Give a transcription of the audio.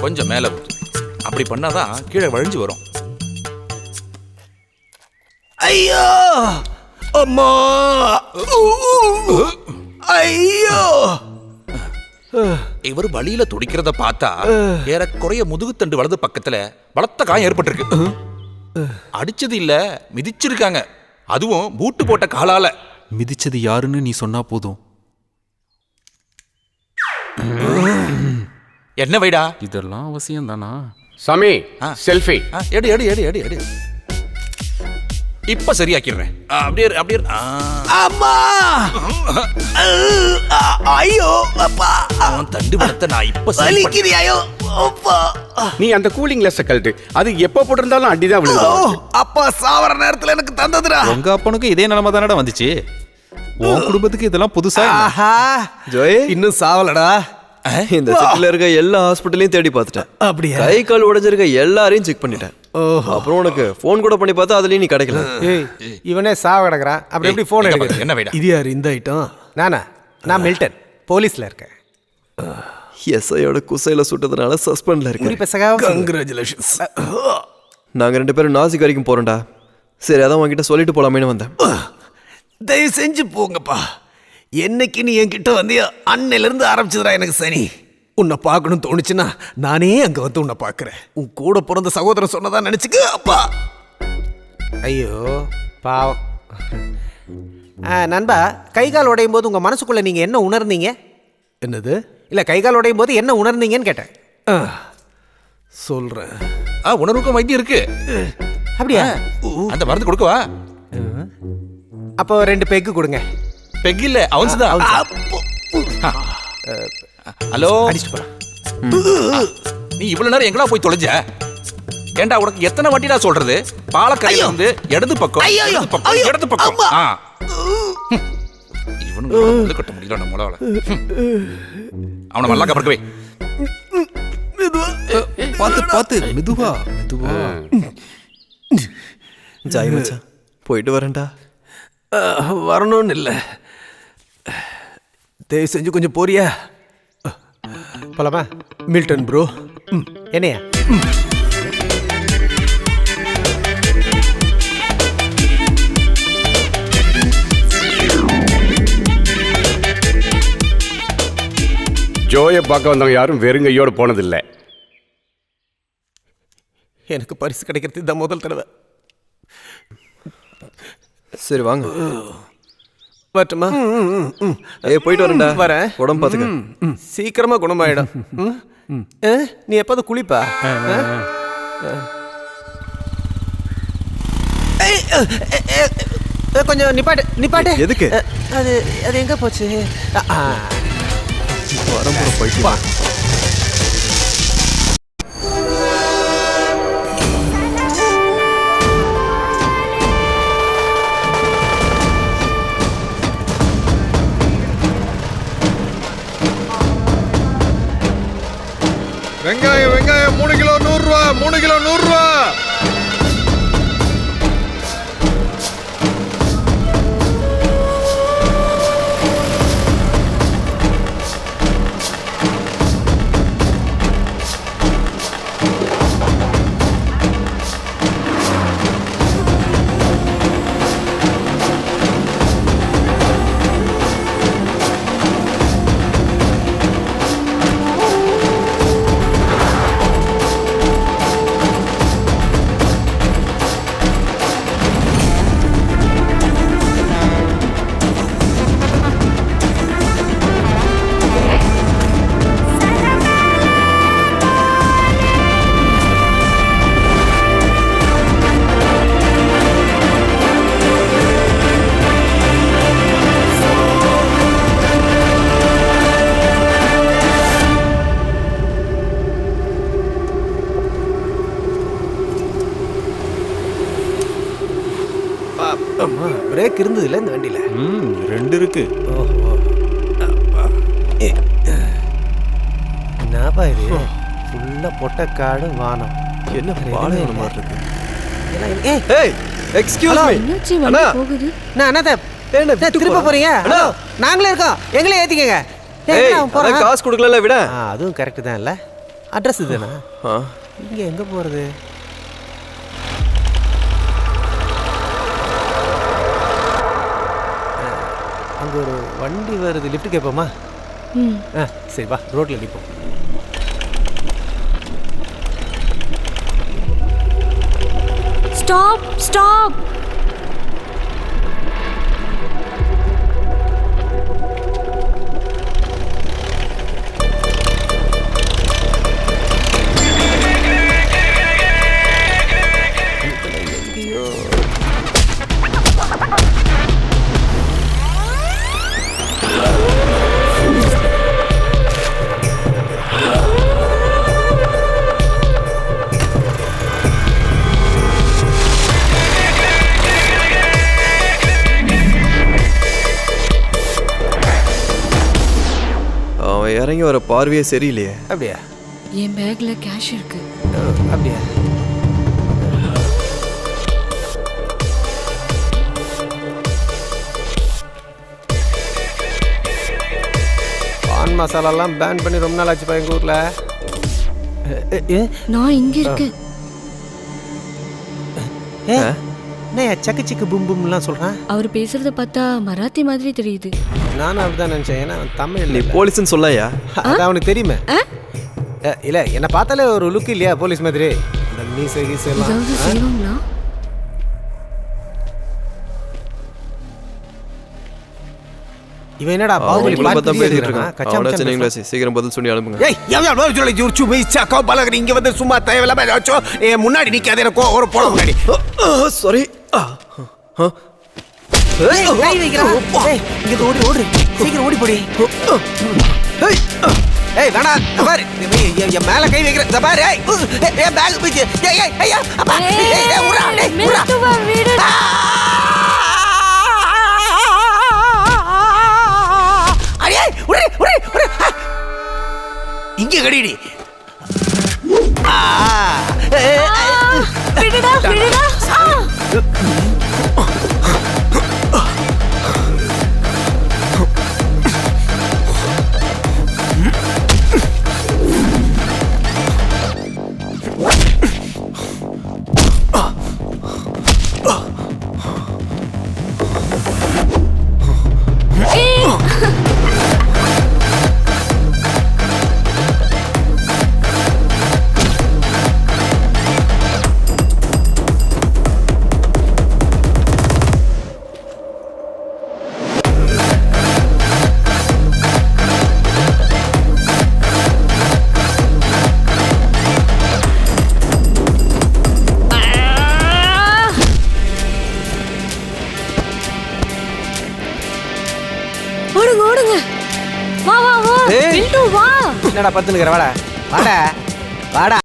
கொஞ்சம் மேலே ஊத்து. அப்படி பண்ணாதான் கீழே வழிஞ்சு வரும். ஐயோ! அம்மா! ஐயோ! இவர் வழியில துடிக்கிறத பார்த்தா ஏறக்குறைய முதுகுத்தண்டு வலது பக்கத்துல பலத்த காயம் ஏற்பட்டிருக்கு. அடிச்சது இல்ல மிதிச்சிருக்காங்க. அதுவும் பூட்டு போட்ட காலால. மிதிச்சது யாருன்னு நீ சொன்னா போதும். என்ன வைடா? இதெல்லாம் அவசியம் தானா சாமி ஆ. செல்ஃபி ஆ, எடு எடு எடு எடு எடு. இப்ப சரியாக்கிடுறேன். ஆ, அப்படியே இரு, அப்படியே இரு. ஆ, அம்மா! ஐயோ அப்பா. அவன் தண்டு பலத்தை நான் இப்ப சரி பண்ண- நீ அந்த கூலிங் லெஸ் கழட்டு. அது எப்போ போட்டிருந்தாலும் அடிதான் ஓ, விழுகும். அப்பா சாவர நேரத்துல எனக்கு தந்ததுடா. உங்க அப்பனுக்கு இதே நிலைமை தானடா வந்துச்சு. உன் குடும்பத்துக்கு இதெல்லாம் புதுசா என்ன? ஜோய். இன்னும் சாவலடா. இந்த சிட்டில இருக்க எல்லா ஹாஸ்பிட்டலையும் தேடி பார்த்துட்டேன். அப்படியா? கை கால் உடைஞ்சிருக்க எல்லாரையும் செக் பண்ணிட்டேன். அப்புறம் உனக்கு ஃபோன் கூட பண்ணி பார்த்தா அதுலயும் நீ கிடைக்கல. ஏய் இவனே சாவ கிடக்குறான். அப்புறம் எப்படி ஃபோன் பாரு, என்ன வைடா? இது யார்? இந்த ஐட்டம் நானா? நான் மில்டன் போலீஸ்ல இருக்கேன். எஸ்ஐயோட குசையில சுட்டதுனால சஸ்பெண்ட்ல இருக்கேன். கங்க்ராச்சுலேஷன்ஸ் நாங்க ரெண்டு பேரும் நாசிக் வரைக்கும் போறோம்டா. சரி அதான் உன்கிட்ட சொல்லிட்டு போலாமேன்னு வந்தேன். தயவு செஞ்சு போங்கப்பா. என்னைக்கு நீ என்கிட்ட வந்தியோ அன்னையில இருந்து ஆரம்பிச்சதுடா எனக்கு சனி. உன்னை பார்க்கணும் தோணுச்சுன்னா நானே அங்க வந்து உன்னை பார்க்கறேன். உன் கூட பிறந்த சகோதரன் சொன்னதா நினைச்சுக்க அப்பா. ஐயோ பாவம். நண்பா கை கால் உடையும் போது உங்க மனசுக்குள்ள நீங்க என்ன உணர்ந்தீங்க? என்னது? இல்ல கை கால் உடையும் போது என்ன உணர்ந்தீங்கன்னு கேட்டேன். ஆ, சொல்றேன். ஆ, உணர்வுக்கும் வைத்தியம் இருக்கு. அப்படியா? அந்த மருந்து கொடுக்கவா? அப்போ ரெண்டு பெக்கு கொடுங்க. பெக் இல்ல அவன்ஸ் தான். அப்போ, ஹலோ? அடிச்சுட்டு நீ இவ்வளவு நேரம் எங்கடா போய் தொலைஞ்ச? ஏண்டா உனக்கு எத்தனை வாட்டிடா சொல்றது? பாலக்கரையில வந்து இடது பக்கம் இடது பக்கம் இடது பக்கம். வந்து கட்ட முடியல நம்ம முடாவல அவனை நல்லா கபர்க்கவே பார்த்து பார்த்து மெதுவா மெதுவா. ஜாய் மச்சான் போயிட்டு வரேன்டா. வரணும்னு இல்லை. தயவு செஞ்சு கொஞ்சம் போறியா? போலாமா? Milton bro. என்னையா? ஜோயை பார்க்க வந்தவங்க யாரும் வெறுங்கையோடு போனதில்லை. எனக்கு பரிசு கிடைக்கிறது இதான் முதல் தடவை. சரி வாங்க. வரட்டுமா ஏய் போயிட்டு வரேன்டா. வரேன். உடம்பு பாத்துக்க சீக்கிரமா குணமாயிடும் நீ எப்போது குளிப்பா? கொஞ்சம் நிப்பாட்டு நிப்பாட்டு. எதுக்கு? அது அது எங்க போச்சு. வரம்புற போயிட்டு வெங்காயம் வெங்காயம் மூணு கிலோ நூறு ரூபா மூணு கிலோ நூறு பிரேக் இருந்தது இல்லை இந்த வண்டியில. ம் ரெண்டு இருக்கு. என்னப்பா இது? ஃபுல்லா பொட்டக்காடு வானம். என்ன பாலைவனம் மாதிரி இருக்கு? ஏய், ஏய் எக்ஸ்கியூஸ் மீ என்னாச்சு வண்டி அண்ணா. போகுது? நான்? போறீங்க? அண்ணா. ஹலோ நாங்களே இருக்கோம். எங்களே ஏத்திக்கங்க. ஏய், ஏய் நான் போறேன். அதான் காசு கொடுக்கல விட. அதுவும் கரெக்ட் தான் இல்ல அட்ரஸ் இதுதானா? ஆ. இங்கே எங்கே போகிறது அங்கே ஒரு வண்டி வருது. லிஃப்ட் கேட்போமா ஆ சரி வா. ரோட்டில் நிற்போம் ஸ்டாப் ஸ்டாப் அவன் இறங்கி வர பார்வையே சரியில்லையே. அப்படியா? என் பேக்ல கேஷ் இருக்கு. அப்படியா? பான் மசாலாலாம் பேன் பண்ணி ரொம்ப நாள் ஆச்சுப்பா எங்கள் ஊரில். நான் இங்க இருக்கேன். என்ன சக்கு சிக்கு பும் பும்லாம் சொல்கிறேன் அவர் பேசுறத பார்த்தா மராத்தி மாதிரி தெரியுது. நானும் அப்படிதான் நினச்சேன். ஏன்னா தமிழ் நீ போலீஸ்னு சொல்லாயா? அது அவனுக்கு தெரியுமே. இல்ல என்ன பார்த்தாலே ஒரு லுக் இல்லையா போலீஸ் மாதிரி? இந்த மீசை கீசை எல்லாம். இவன் என்னடா பாகுபலி பார்த்து பேசிட்டு இருக்கானா? சீக்கிரம் பதில் சொல்லி அனுப்புங்க. ஏய் சொல்லி சாக்கோ பலகரி இங்க வந்து சும்மா தேவையில்லாம முன்னாடி நிக்காத எனக்கு ஒரு முன்னாடி. சாரி ஏய், கை வைக்கிறான். ஏய், இங்க ஓடி ஓடு சீக்கிரம் ஓடி போடி ஏய் வேணா இந்த பாரு என் மேல கை வைக்கிற இந்த பாரு ஏய் ஏய், ஏய் பேக் பிச்சு ஏய் ஏய் ஐயா அப்பா ஏய் ஏய் உரா டேய் உரா மெதுவா விடு. அடே உரே உரே உரே இங்க கடிடி ஆ ஏய், ஏய். விடுடா விடுடா என்னடா பத்துனுக்கிற வாடா. வாடா. வாடா.